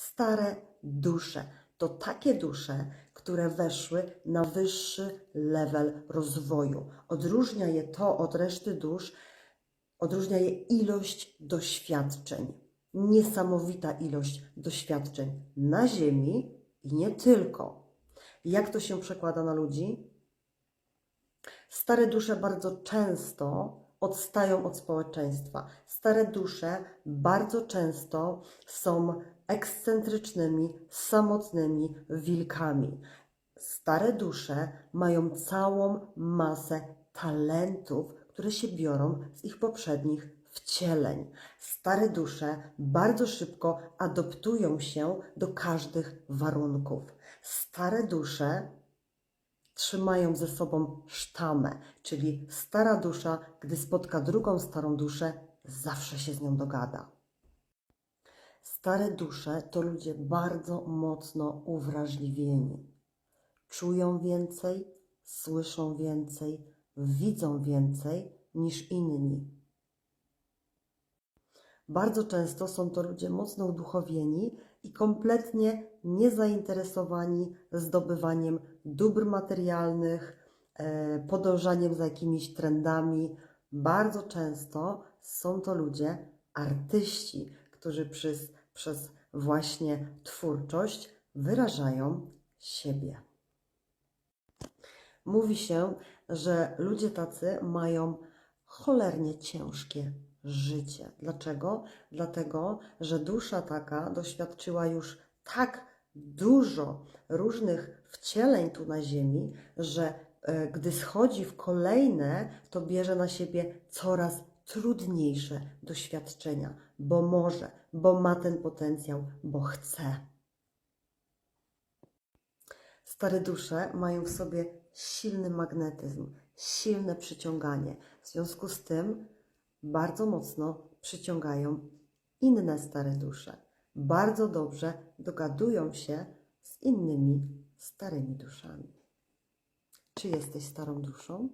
Stare dusze to takie dusze, które weszły na wyższy level rozwoju. Odróżnia je to od reszty dusz, odróżnia je ilość doświadczeń. Niesamowita ilość doświadczeń na Ziemi i nie tylko. Jak to się przekłada na ludzi? Stare dusze bardzo często odstają od społeczeństwa. Stare dusze bardzo często są ekscentrycznymi, samotnymi wilkami. Stare dusze mają całą masę talentów, które się biorą z ich poprzednich wcieleń. Stare dusze bardzo szybko adoptują się do każdych warunków. Stare dusze trzymają ze sobą sztamę, czyli stara dusza, gdy spotka drugą starą duszę, zawsze się z nią dogada. Stare dusze to ludzie bardzo mocno uwrażliwieni. Czują więcej, słyszą więcej, widzą więcej niż inni. Bardzo często są to ludzie mocno uduchowieni i kompletnie niezainteresowani zdobywaniem dóbr materialnych, e, podążaniem za jakimiś trendami. Bardzo często są to ludzie artyści, którzy przez, przez właśnie twórczość wyrażają siebie. Mówi się, że ludzie tacy mają cholernie ciężkie życie. Dlaczego? Dlatego, że dusza taka doświadczyła już tak dużo różnych wcieleń tu na Ziemi, że e, gdy schodzi w kolejne, to bierze na siebie coraz trudniejsze doświadczenia, bo może, bo ma ten potencjał, bo chce. Stare dusze mają w sobie silny magnetyzm, silne przyciąganie. W związku z tym bardzo mocno przyciągają inne stare dusze. Bardzo dobrze dogadują się z innymi starymi duszami. Czy jesteś starą duszą?